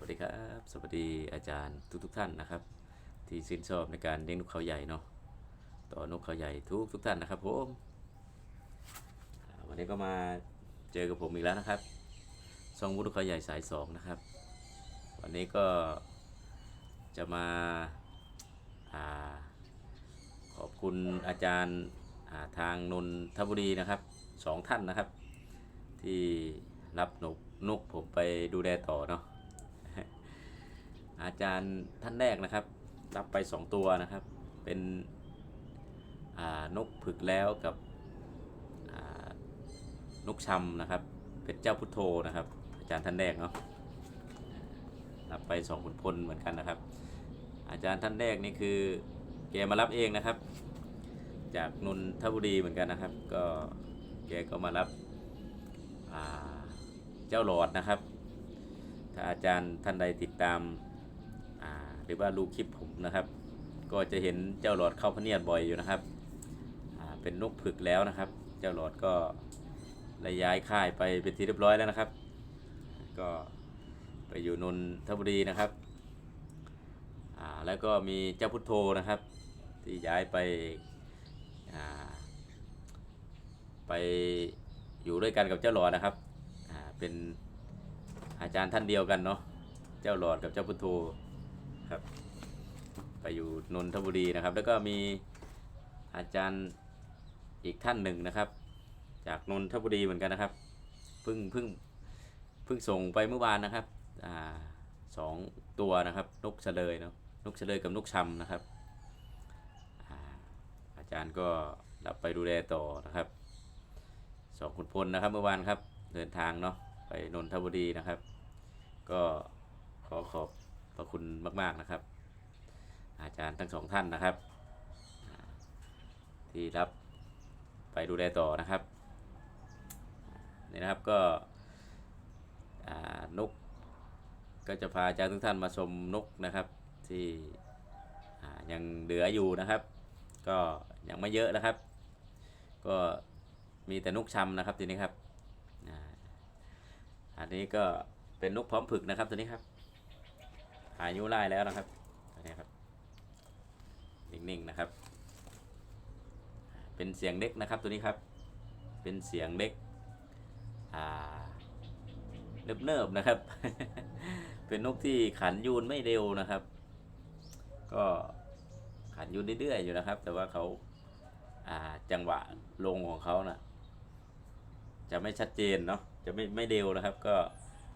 วัสดีครับ สวัสดีอาจารย์ทุกทุกท่านนะครับ ที่ชื่นชอบในการเลี้ยงนกเขาใหญ่เนาะต่อนกเขาใหญ่ทุกทุกท่านนะครับผมวันนี้ก็มาเจอกับผมอีกแล้วนะครับช่องวุฒิเขาใหญ่สายสองนะครับ วันนี้ก็จะมาอาขอบคุณอาจารย์าทางนนทบุรีนะครับสองท่านนะครับ ที่รับนกนกผมไปดูแลต่อเนาะ อาจารย์ท่านแรกนะครับ รับไปสองตัวนะครับ เป็นนกผึกแล้วกับนกชำนะครับ เป็นเจ้าพุทโธนะครับ อาจารย์ท่านแรกเนาะรับไปสองขุนพลเหมือนกันนะครับ อาจารย์ท่านแรกนี่คือแกมารับเองนะครับ จากนนทบุรีเหมือนกันนะครับ ก็แกก็มารับเจ้าหลอดนะครับ ถ้าอาจารย์ท่านใดติดตาม หรือว่าดูคลิปผมนะครับ ก็จะเห็นเจ้าหลอดเข้าพะเนียดบ่อยอยู่นะครับอ่าเป็นนกผึกแล้วนะครับ เจ้าหลอดก็ได้ย้ายค่ายไปเป็นที่เรียบร้อยแล้วนะครับ ก็ไปอยู่นนทบุรีนะครับอ่าแล้วก็มีเจ้าพุทโธนะครับ ที่ย้ายไปอ่าไปอยู่ด้วยกันกับเจ้าหลอดนะครับอ่าเป็นอาจารย์ท่านเดียวกันเนาะเจ้าหลอดกับเจ้าพุทโธ ครับ ไปอยู่นนทบุรีนะครับ แล้วก็มีอาจารย์อีกท่านหนึ่งนะครับ จากนนทบุรีเหมือนกันนะครับเพิ่งเพิ่งเพิ่งส่งไปเมื่อวานนะครับอ่าสองตัวนะครับนกเฉลยเนาะนกเฉลยกับนกชำนะครับอาอาจารย์ก็รับไปดูแลต่อนะครับสองขุนพลนะครับเมื่อวานครับเดินทางเนาะไปนนทบุรีนะครับ ก็ขอขอบ พระคุณมาก ๆนะครับ อาจารย์ทั้งสองท่านนะครับ ที่รับไปดูแลต่อนะครับนี่นะครับก็นกก็จะพาอาจารย์ทุกท่านมาชมนกนะครับที่ยังเหลืออยู่นะครับ ก็ยังไม่เยอะนะครับ ก็มีแต่นกชำนะครับทีนี้ครับอันนี้ก็เป็นนกพร้อมผึกนะครับตัวนี้ครับ อายุไล่แล้วนะครับนี้ครับนิ่งๆนะครับ เป็นเสียงเล็กนะครับตัวนี้ครับ เป็นเสียงเล็กอ่าเนิบๆนะครับ เป็นนกที่ขันยูนไม่เร็วนะครับ ก็ขันยูนเรื่อยๆอยู่นะครับ แต่ว่าเขาอ่าจังหวะลงของเขานะ่ะจะไม่ชัดเจนเนาะจะไม่ไม่เร็วนะครับ ก็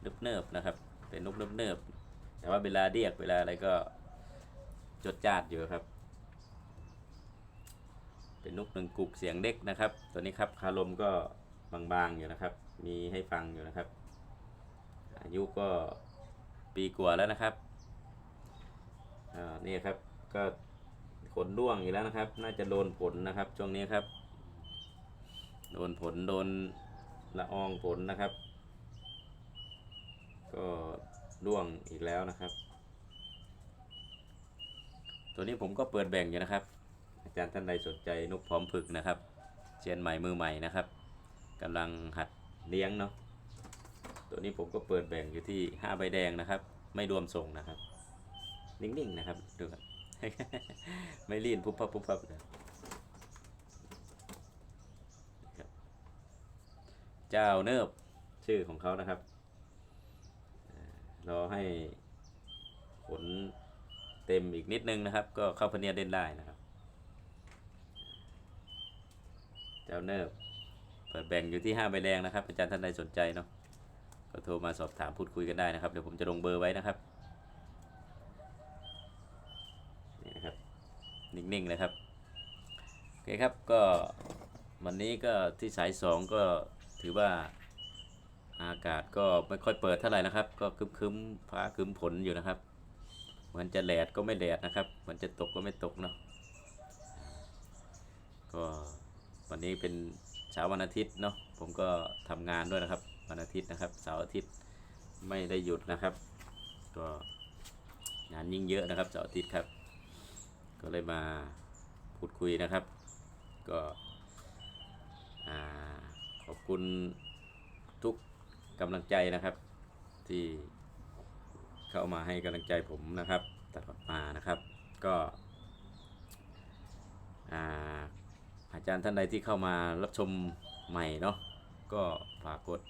เนิบเนิบๆนะครับ เป็นนกเนิบเนิบๆ แต่ว่าเวลาเรียกเวลาอะไรก็จดจ้าดอยู่ครับ เป็นนกหนึ่งกุกเสียงเล็กนะครับ ตัวนี้ครับคารมก็บางๆอยู่นะครับ มีให้ฟังอยู่นะครับ อายุก็ปีกว่าแล้วนะครับอ่านี่ครับก็ขนร่วงอีกแล้วนะครับ น่าจะโดนผลนะครับช่วงนี้ครับ โดนผลโดนละอองผลนะครับ ก็ ร่วงอีกแล้วนะครับ ตัวนี้ผมก็เปิดแบ่งอยู่นะครับ อาจารย์ท่านใดสนใจนกพร้อมผึกนะครับเชียนใหม่มือใหม่นะครับกำลังหัดเลี้ยงเนาะตัวนี้ผมก็เปิดแบ่งอยู่ที่ห้าใบแดงนะครับ ไม่รวมส่งนะครับ นิ่งๆนะครับดูครับไม่ลีนปุ๊บพับปุ๊บพับนะเจ้าเนิบชื่อของเขานะครับ รอให้ขนเต็มอีกนิดนึงนะครับ ก็เข้าพเนียเล่นได้นะครับ เจ้าเนิบเปิดแบ่งอยู่ที่ห้าใบแดงนะครับอาจารย์ท่านใดสนใจเนาะก็โทรมาสอบถามพูดคุยกันได้นะครับ เดี๋ยวผมจะลงเบอร์ไว้นะครับนี่นะครับนิ่งๆเลยครับโอเคครับก็วันนี้ก็ที่สายสองก็ถือว่า อากาศก็ไม่ค่อยเปิดเท่าไหร่นะครับ ก็ครึ้มๆฟ้าคึมฝนอยู่นะครับมือนจะแดดก็ไม่แดดนะครับมือนจะตกก็ไม่ตกเนาะก็วันนี้เป็นเช้าวันอาทิตย์เนาะผมก็ทำงานด้วยนะครับ วันอาทิตย์นะครับเสาร์อาทิตย์ไม่ได้หยุดนะครับ ก็งานยิ่งเยอะนะครับเสาร์อาทิตย์ครับ ก็เลยมาพูดคุยนะครับ ก็อ่าขอบคุณทุก กำลังใจนะครับ ที่เข้ามาให้กำลังใจผมนะครับตลอดมานะครับก็อาอาจารย์ท่านใดที่เข้ามารับชมใหม่เนาะก็ฝากกด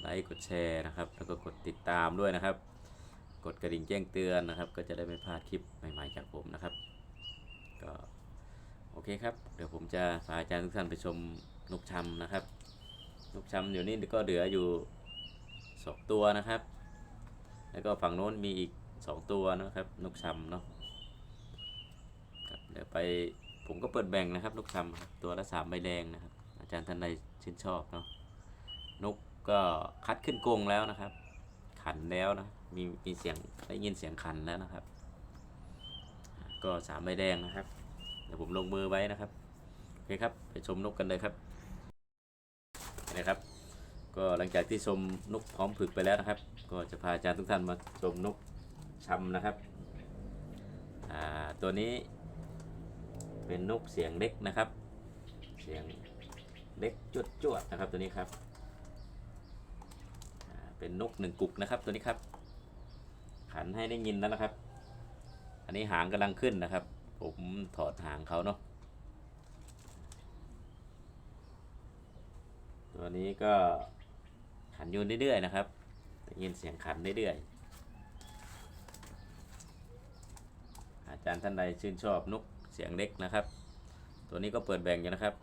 ไลค์กดแชร์นะครับ แล้วก็กดติดตามด้วยนะครับ กดกระดิ่งแจ้งเตือนนะครับ ก็จะได้ไม่พลาดคลิปใหม่ๆจากผมนะครับ ก็โอเคครับ เดี๋ยวผมจะพาอาจารย์ทุกท่านไปชมนกชำนะครับ นกชำอยู่นี่ก็เหลืออยู่ สองตัวนะครับ แล้วก็ฝั่งโน้นมีอีกสองตัวนะครับนกชำเนาะครับเดี๋ยวไปผมก็เปิดแบ่งนะครับนกชำครับตัวละสามใบแดงนะครับ อาจารย์ท่านใดชื่นชอบเนาะนกก็คัดขึ้นกรงแล้วนะครับ ขันแล้วนะมีมีเสียงได้ยินเสียงขันแล้วนะครับ ก็สามใบแดงนะครับเดี๋ยวผมลงมือไว้นะครับโอเคครับไปชมนกกันเลยครับนะครับ ก็หลังจากที่ชมนกพร้อมผึกไปแล้วนะครับ ก็จะพาอาจารย์ทุกท่านมาชมนกชำนะครับตัวนี้เป็นนกเสียงเล็กนะครับ เสียงเล็กจวดจวดนะครับตัวนี้ครับเป็นนกหนึ่งกุกนะครับตัวนี้ครับ ขันให้ได้ยินแล้วนะครับ อันนี้หางกำลังขึ้นนะครับ ผมถอดหางเขาเนาะตัวนี้ก็ ขันอยูนเรื่อยๆนะครับได้ยินเสียงขันเรื่อยๆอาจารย์ท่านใดชื่นชอบนกเสียงเล็กนะครับ ตัวนี้ก็เปิดแบ่งอยู่นะครับ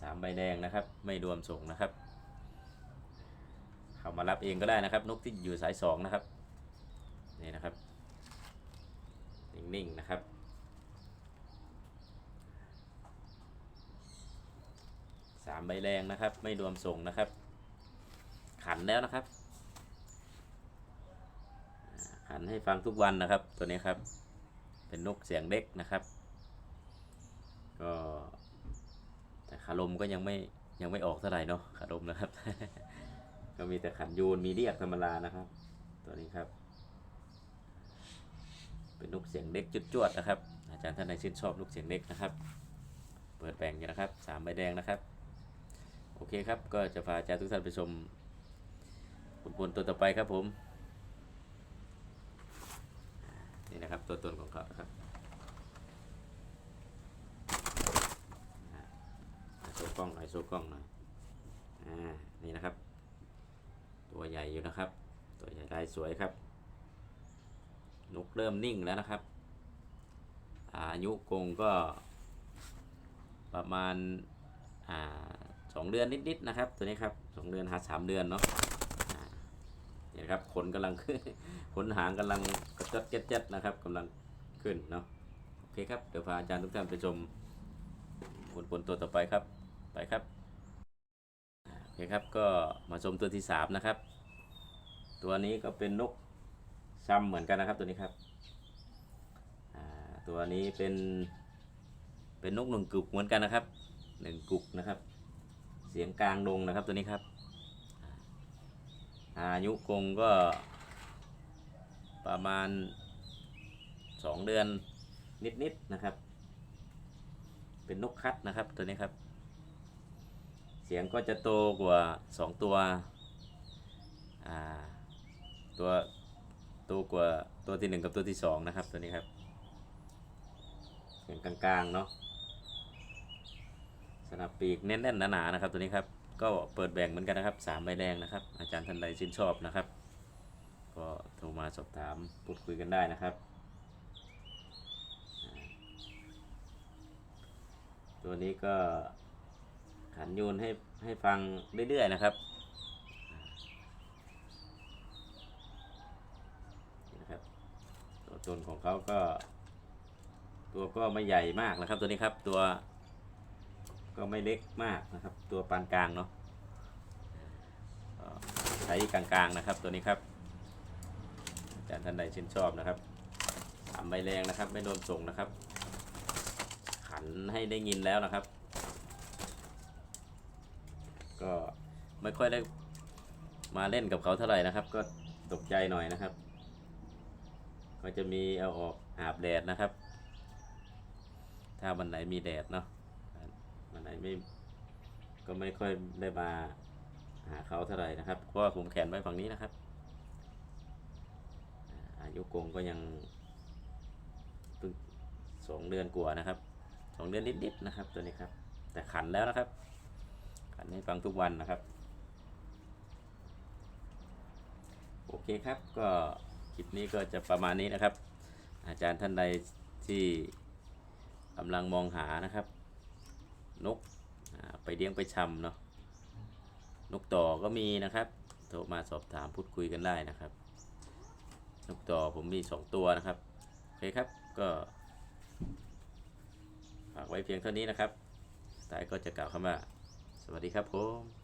สามใบแดงนะครับ ไม่รวมส่งนะครับ เข้ามารับเองก็ได้นะครับ นกที่อยู่สายสองนะครับนี่นะครับนิ่งๆนะครับสามใบแรงนะครับ ไม่รวมส่งนะครับ ขันแล้วนะครับขันให้ฟังทุกวันนะครับ ตัวนี้ครับ เป็นนกเสียงเล็กนะครับ ก็แต่คารมก็ยังไม่ยังไม่ออกเท่าไหร่เนาะคารมนะครับ ก็มีแต่ขันยูนมีเรียกธรรมดานะครับ ตัวนี้ครับ เป็นนกเสียงเล็กจุดจวดๆนะครับ อาจารย์ท่านใดชื่นชอบนกเสียงเล็กนะครับ เปิดแบ่งอยู่นะครับสามใบแดงนะครับ โอเคครับก็จะพาอาจารย์ทุกท่านไปชม ผลผลตัวต่อไปครับผม นี่นะครับตัวตนของเขาครับโชว์กล้องหน่อยโชว์กล้องหน่อยอ่านี่นะครับ ตัวใหญ่อยู่นะครับ ตัวใหญ่ลายสวยครับนกเริ่มนิ่งแล้วนะครับ อายุกงก็ประมาณอ่าสองเดือนนิดๆนะครับ ตัวนี้ครับสองเดือนหาสามเดือนเนาะ นี่ยนะครับขนกำลังขนหางกำลังกระจัดเจ็ดๆนะครับกำลังขึ้นเนาะโอเคครับเดี๋ยวพาอาจารย์ทุกท่านไปชมผลผลตัวต่อไปครับไปครับโอเคครับก็มาชมตัวที่สามนะครับ ตัวนี้ก็เป็นนกซ้ำเหมือนกันนะครับตัวนี้ครับตัวนี้เป็นเป็นนกหนึ่งกุกเหมือนกันนะครับหนึ่งกุกนะครับ เสียงกลางลงนะครับตัวนี้ครับ อายุกงก็ประมาณสองเดือนนิดๆนะครับ เป็นนกคัดนะครับตัวนี้ครับ เสียงก็จะโตกว่าสองตัวตัวตัวกว่าตัวที่หนึ่งกับตัวที่สองนะครับตัวนี้ครับเสียงกลางๆเนาะสนับปีกแน่นๆหนาๆนะครับตัวนี้ครับ ก็เปิดแบ่งเหมือนกันนะครับสามใบแดงนะครับ อาจารย์ท่านใดชื่นชอบนะครับ ก็โทรมาสอบถามพูดคุยกันได้นะครับ ตัวนี้ก็ขันโยนให้ให้ฟังเรื่อยๆนะครับนี่นะครับ ตัวตนของเขาก็ ตัวก็ไม่ใหญ่มากนะครับตัวนี้ครับตัว ก็ไม่เล็กมากนะครับ ตัวปานกลางเนาะใช้กลางๆนะครับตัวนี้ครับอาจารย์ท่านใดชื่นชอบนะครับสามใบแรงนะครับ ไม่รวมส่งนะครับ ขันให้ได้ยินแล้วนะครับ ก็ไม่ค่อยได้มาเล่นกับเขาเท่าไหร่นะครับ ก็ตกใจหน่อยนะครับ ก็จะมีเอาออกอาบแดดนะครับ ถ้าวันไหนมีแดดเนาะ วันไหนไม่ก็ไม่ค่อยได้มาหาเขาเท่าไหร่นะครับเพราะว่าผมแขวนไว้ฝั่งนี้นะครับ อายกกงก็ยังเพิ่งสองเดือนกว่านะครับสองเดือนนิดๆนะครับตัวนี้ครับ แต่ขันแล้วนะครับ ขันให้ฟังทุกวันนะครับ โอเคครับก็คลิปนี้ก็จะประมาณนี้นะครับ อาจารย์ท่านใดที่กำลังมองหานะครับ นกไปเลี้ยงไปชำเนาะนกต่อก็มีนะครับ โทรมาสอบถามพูดคุยกันได้นะครับ นกต่อผมมีสองตัวนะครับ โอเคครับก็ฝากไว้เพียงเท่านี้นะครับสายก็จะกล่าวคำว่า สวัสดีครับผม